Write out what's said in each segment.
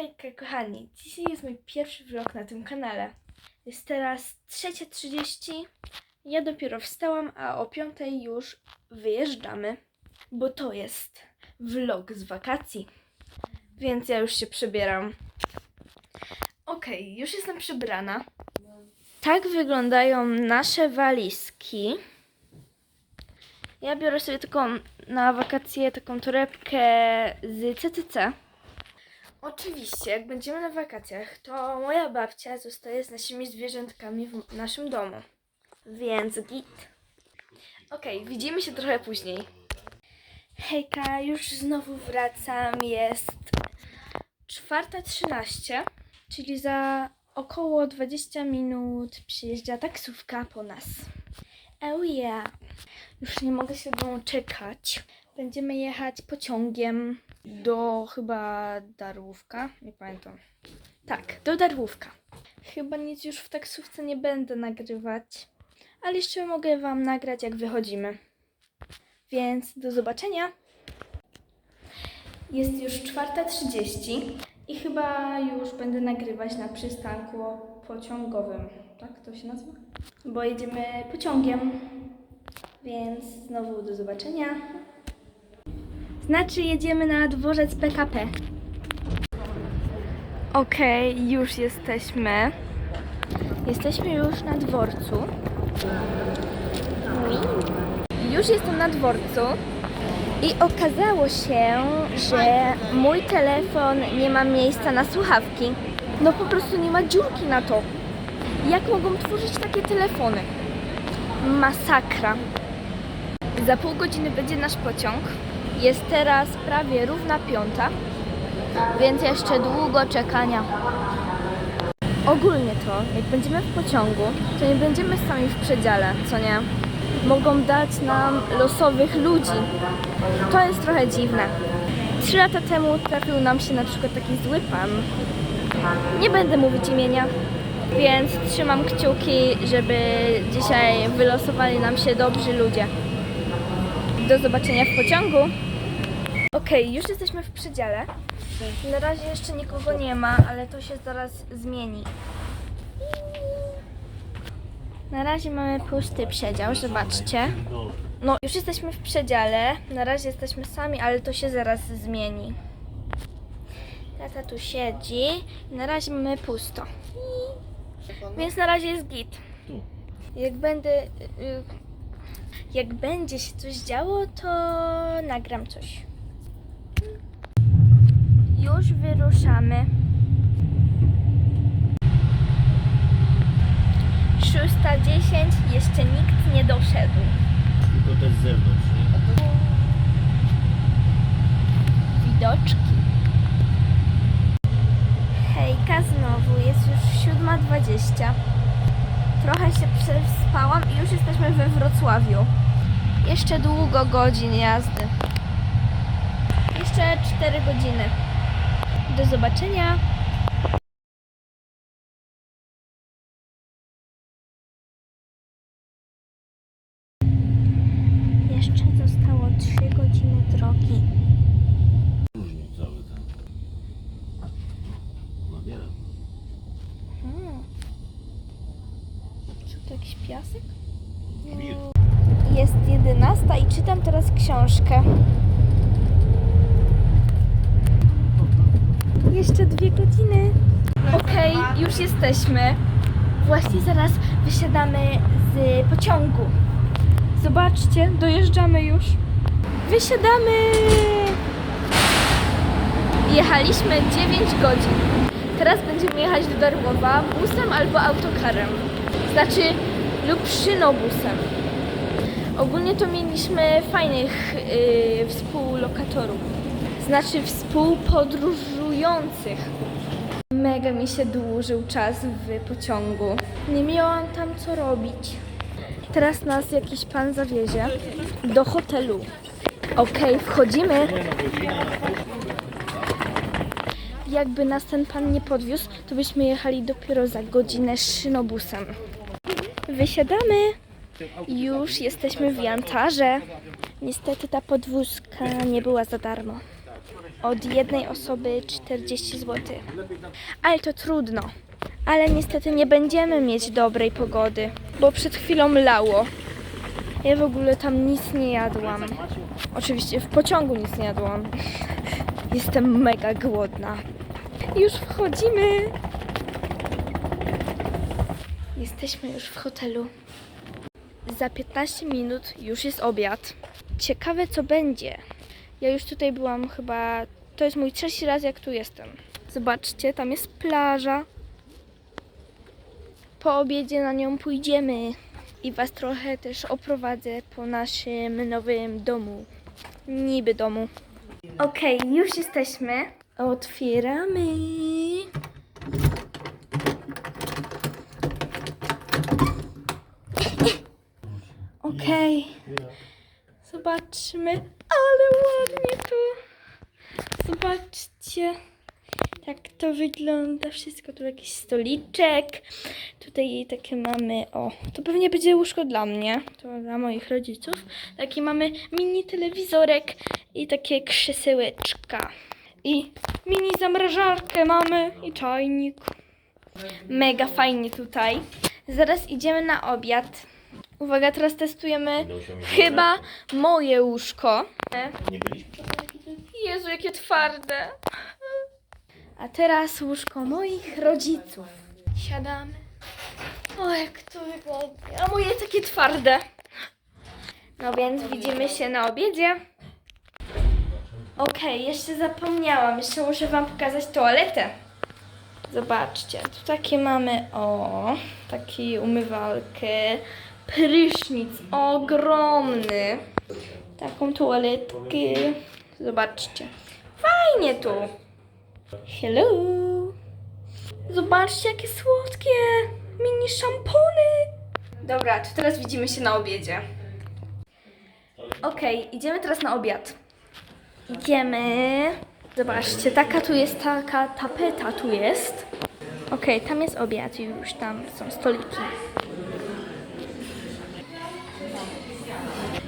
Hejka kochani, dzisiaj jest mój pierwszy vlog na tym kanale. Jest teraz 3.30, ja dopiero wstałam, a o 5.00 już wyjeżdżamy, bo to jest vlog z wakacji, więc ja już się przebieram. Okej, już jestem przebrana. Tak wyglądają nasze walizki. Ja biorę sobie taką na wakacje taką torebkę z CCC. Oczywiście, jak będziemy na wakacjach, to moja babcia zostaje z naszymi zwierzętkami w naszym domu. Więc git. Okej, widzimy się trochę później. Hejka, już znowu wracam. Jest 4.13, czyli za około 20 minut przyjeżdża taksówka po nas. Oh yeah. Już nie mogę się doczekać. Będziemy jechać pociągiem do chyba Darłówka. Nie pamiętam. Tak, do Darłówka. Chyba nic już w taksówce nie będę nagrywać, ale jeszcze mogę Wam nagrać, jak wychodzimy. Więc do zobaczenia. Jest już 4.30 i chyba już będę nagrywać na przystanku pociągowym. Tak to się nazywa? Bo jedziemy pociągiem. Więc znowu do zobaczenia. Znaczy jedziemy na dworzec PKP. Okej, już jesteśmy. Jesteśmy już na dworcu. Ui. Już jestem na dworcu i okazało się, że mój telefon nie ma miejsca na słuchawki. No po prostu nie ma dziurki na to. Jak mogą tworzyć takie telefony? Masakra. Za pół godziny będzie nasz pociąg. Jest teraz prawie równa piąta, więc jeszcze długo czekania. Ogólnie to, jak będziemy w pociągu, to nie będziemy sami w przedziale, co nie? Mogą dać nam losowych ludzi. To jest trochę dziwne. Trzy lata temu trafił nam się na przykład taki zły pan. Nie będę mówić imienia, więc trzymam kciuki, żeby dzisiaj wylosowali nam się dobrzy ludzie. Do zobaczenia w pociągu. Okej, już jesteśmy w przedziale. Na razie jeszcze nikogo nie ma, ale to się zaraz zmieni. Na razie mamy pusty przedział, zobaczcie. No, już jesteśmy w przedziale. Na razie jesteśmy sami, ale to się zaraz zmieni. Tata tu siedzi. Na razie mamy pusto. Więc na razie jest git. Jak będę. y, y, Jak będzie się coś działo, to nagram coś. Już wyruszamy. 6.10 jeszcze nikt nie doszedł. Tylko też z zewnątrz, nie? Widoczki. Hejka znowu, jest już 7.20. Trochę się przespałam i już jesteśmy we Wrocławiu. Jeszcze długo godzin jazdy. Jeszcze 4 godziny. Do zobaczenia. Jeszcze zostało 3 godziny drogi. Różnie cały ten. Nabieram. Hmm. Czy to jakiś piasek? Wir. Jest 11 i czytam teraz książkę. Jeszcze dwie godziny. Okej, już jesteśmy. Właśnie zaraz wysiadamy z pociągu. Zobaczcie, dojeżdżamy już. Wysiadamy! Jechaliśmy 9 godzin. Teraz będziemy jechać do Darłowa busem albo autokarem. Znaczy lub szynobusem. Ogólnie to mieliśmy fajnych yy, współlokatorów. Znaczy Mega mi się dłużył czas w pociągu. Nie miałam tam co robić. Teraz nas jakiś pan zawiezie do hotelu. Okej, wchodzimy. Jakby nas ten pan nie podwiózł, to byśmy jechali dopiero za godzinę szynobusem. Wysiadamy. Już jesteśmy w Jantarze. Niestety ta podwózka nie była za darmo. Od jednej osoby 40 zł. Ale to trudno. Ale niestety nie będziemy mieć dobrej pogody, bo przed chwilą lało. Ja w ogóle tam nic nie jadłam. Oczywiście w pociągu nic nie jadłam. Jestem mega głodna. Już wchodzimy. Jesteśmy już w hotelu. Za 15 minut już jest obiad. Ciekawe co będzie. Ja już tutaj byłam chyba. To jest mój trzeci raz jak tu jestem. Zobaczcie, tam jest plaża. Po obiedzie na nią pójdziemy i Was trochę też oprowadzę po naszym nowym domu. Niby domu. Okej, już jesteśmy. Otwieramy. Okej. Zobaczmy. Ale ładnie tu. Zobaczcie. Jak to wygląda wszystko. Tu jakiś stoliczek. Tutaj takie mamy, o, to pewnie będzie łóżko dla mnie, to dla moich rodziców. Taki mamy mini telewizorek i takie krzesełeczka. I mini zamrażarkę mamy i czajnik. Mega fajnie tutaj. Zaraz idziemy na obiad. Uwaga, teraz testujemy chyba moje łóżko. Nie byliśmy Jezu, jakie twarde. A teraz łóżko moich rodziców. Siadamy. O, jak to wygodnie. A moje takie twarde. No więc widzimy się na obiedzie. Okej, jeszcze zapomniałam. Jeszcze muszę Wam pokazać toaletę. Zobaczcie, tu takie mamy, o, taki umywalkę, prysznic ogromny, taką toaletkę. Zobaczcie, fajnie tu. Hello. Zobaczcie, jakie słodkie mini szampony. Dobra, to teraz widzimy się na obiedzie. Okej, idziemy teraz na obiad. Idziemy. Zobaczcie, taka tu jest, taka tapeta tu jest. Okej, tam jest obiad i już tam są stoliki.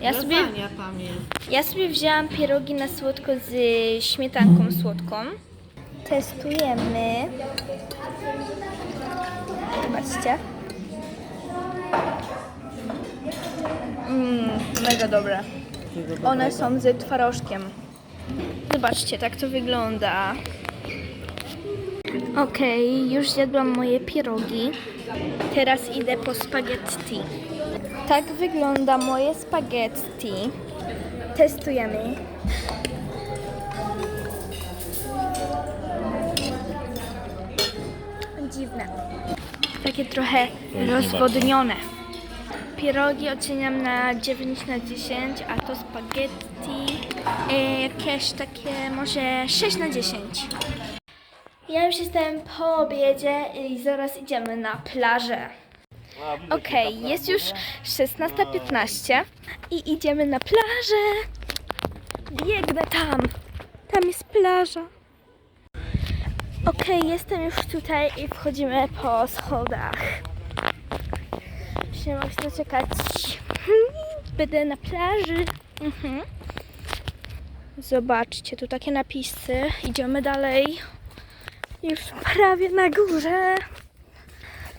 Ja sobie, Lasagna tam jest. ja sobie wzięłam pierogi na słodko z śmietanką słodką. Testujemy. Zobaczcie. Mmm, mega dobre. One są z twarożkiem. Zobaczcie, tak to wygląda. Okej, już zjadłam moje pierogi. Teraz idę po spaghetti. Tak wygląda moje spaghetti. Testujemy. Dziwne. Takie trochę rozwodnione. Pierogi oceniam na 9 na 10, a to spaghetti e, jakieś takie może 6 na 10. Ja już jestem po obiedzie i zaraz idziemy na plażę. Okej, jest już 16.15 i idziemy na plażę. Biegnę tam. Tam jest plaża. Okej, jestem już tutaj i wchodzimy po schodach. Mogę się doczekać. Będę na plaży. Mhm. Zobaczcie, tu takie napisy. Idziemy dalej. Już prawie na górze.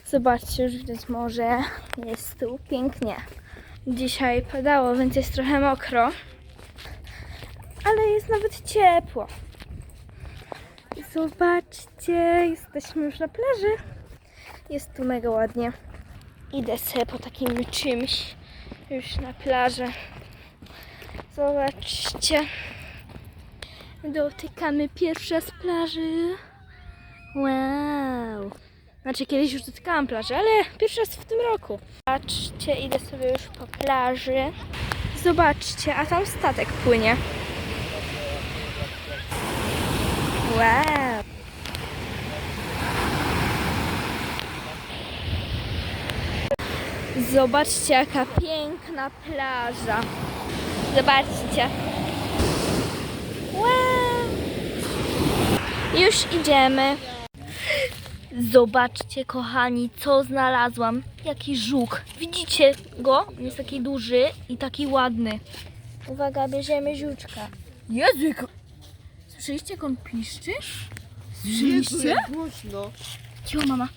Zobaczcie, już widać morze. Jest tu pięknie. Dzisiaj padało, więc jest trochę mokro. Ale jest nawet ciepło. Zobaczcie, jesteśmy już na plaży. Jest tu mega ładnie. Idę sobie po takim czymś już na plażę. Zobaczcie. Dotykamy pierwsze z plaży. Wow. Znaczy kiedyś już dotykałam plaży, ale pierwszy raz w tym roku. Zobaczcie, idę sobie już po plaży. Zobaczcie, a tam statek płynie. Wow. Zobaczcie, jaka piękna plaża. Zobaczcie. Wow. Już idziemy. Zobaczcie, kochani, co znalazłam. Jaki żuk. Widzicie go? On jest taki duży i taki ładny. Uwaga, bierzemy żuczka. Jak... Słyszeliście, jak on piszczy? Jezu, Słyszeliście? jak głośno. Cicho, mama.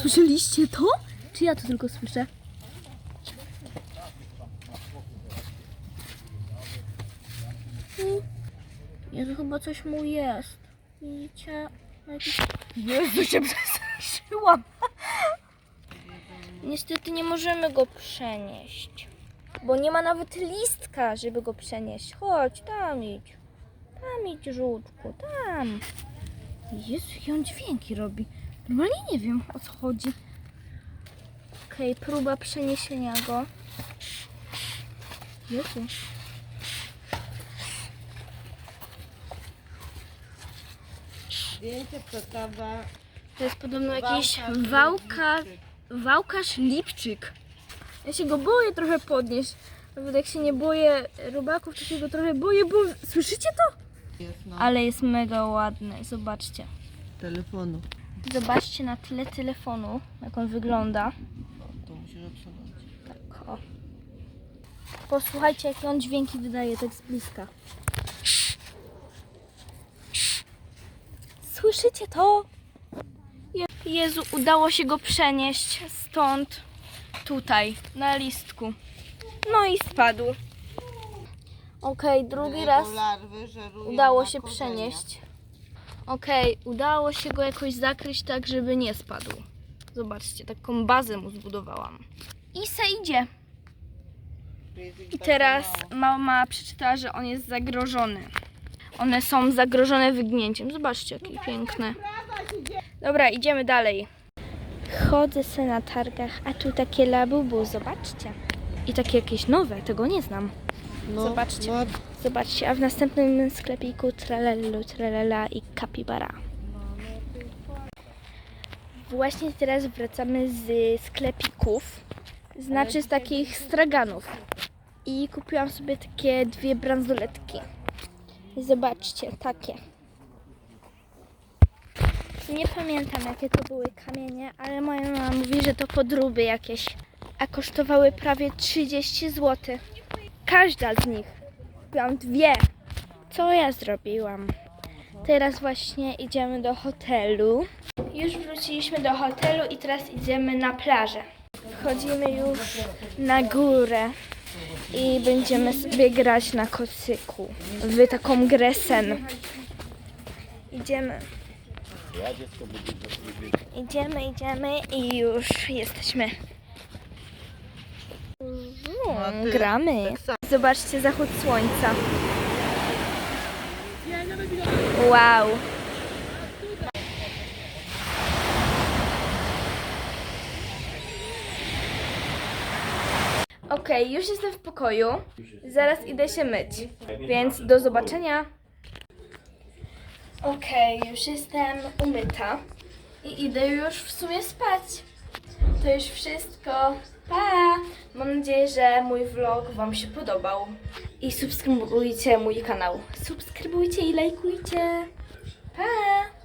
Słyszeliście to? Czy ja to tylko słyszę? Jezu, chyba coś mu jest. Widzicie? Jakiś... Jezu, się przestraszyłam. Niestety nie możemy go przenieść. Bo nie ma nawet listka, żeby go przenieść. Chodź, tam idź. Tam idź, żółtku, tam. Jezu, jakie on dźwięki robi. Normalnie nie wiem, o co chodzi. Okej, próba przeniesienia go. Jezu. Zdjęcie. To jest podobno jakiś wałka, wałkarz Lipczyk. Ja się go boję trochę podnieść. Nawet jak się nie boję robaków, to się go trochę boję, bo słyszycie to? Jest na Ale jest mega ładny, zobaczcie. telefonu. Zobaczcie na tle telefonu, jak on wygląda. To musisz obsunąć. Tak, o. Posłuchajcie, jakie on dźwięki wydaje tak z bliska. Słyszycie to? Je- Jezu, udało się go przenieść stąd, tutaj, na listku. No i spadł. Okej, drugi raz udało się przenieść. Okej, udało się go jakoś zakryć tak, żeby nie spadł. Zobaczcie, taką bazę mu zbudowałam. I se idzie. I teraz mama przeczytała, że on jest zagrożony. One są zagrożone wygnięciem. Zobaczcie, jakie piękne. Dobra, idziemy dalej. Chodzę se na targach, a tu takie labubu, zobaczcie. I takie jakieś nowe, tego nie znam. No, zobaczcie. No, Zobaczcie, a w następnym sklepiku tralelu, tralala i kapibara. Właśnie teraz wracamy z sklepików, znaczy z takich straganów. I kupiłam sobie takie dwie bransoletki. Zobaczcie, takie. Nie pamiętam jakie to były kamienie, ale moja mama mówi, że to podróby jakieś. A kosztowały prawie 30 zł. Każda z nich. Kupiłam dwie. Co ja zrobiłam? Teraz właśnie idziemy do hotelu. Już wróciliśmy do hotelu i teraz idziemy na plażę. Wchodzimy już na górę i będziemy sobie grać na kocyku w taką grę. Idziemy. Idziemy, idziemy i już jesteśmy. Mm, gramy. Zobaczcie zachód słońca. Wow. Okej, już jestem w pokoju. Zaraz idę się myć. Więc do zobaczenia. Okej, już jestem umyta. I idę już w sumie spać. To już wszystko. Pa! Mam nadzieję, że mój vlog Wam się podobał. I subskrybujcie mój kanał. Subskrybujcie i lajkujcie. Pa!